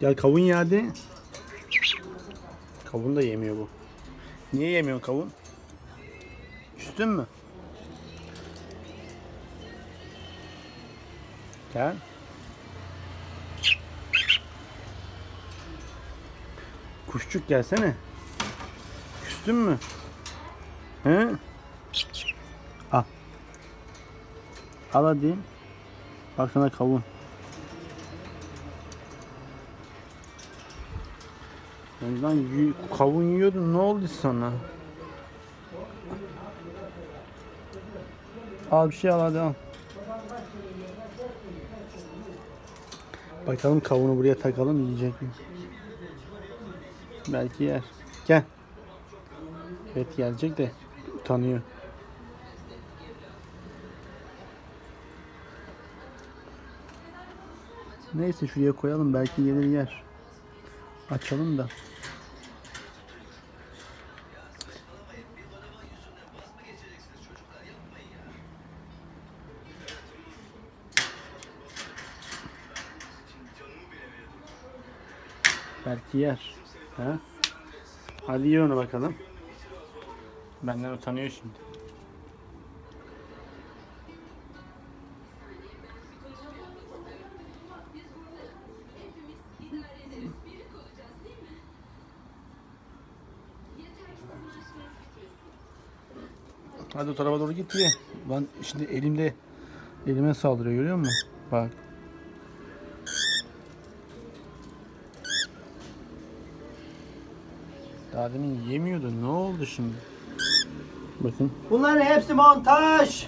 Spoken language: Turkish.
Gel kavun ye hadi. Kavun da yemiyor bu. Niye yemiyor kavun? Küstün mü? Gel. Kuşçuk gelsene. Küstün mü? He? Al. Al hadi. Bak sana kavun. Ondan kavun yiyordun ne oldu sana? Al bir şey al hadi al. Bakalım kavunu buraya takalım yiyecek mi? Belki yer. Gel. Evet gelecek de utanıyor. Neyse şuraya koyalım belki gelir yer. Açalım da. Belki yer. Ha? Hadi ye onu bakalım. Benden utanıyor şimdi. Hadi o tarafa doğru git ye. Lan şimdi elimde elime saldırıyor görüyor musun? Bak. Daha demin yemiyordu. Ne oldu şimdi? Bakın. Bunların hepsi montaj.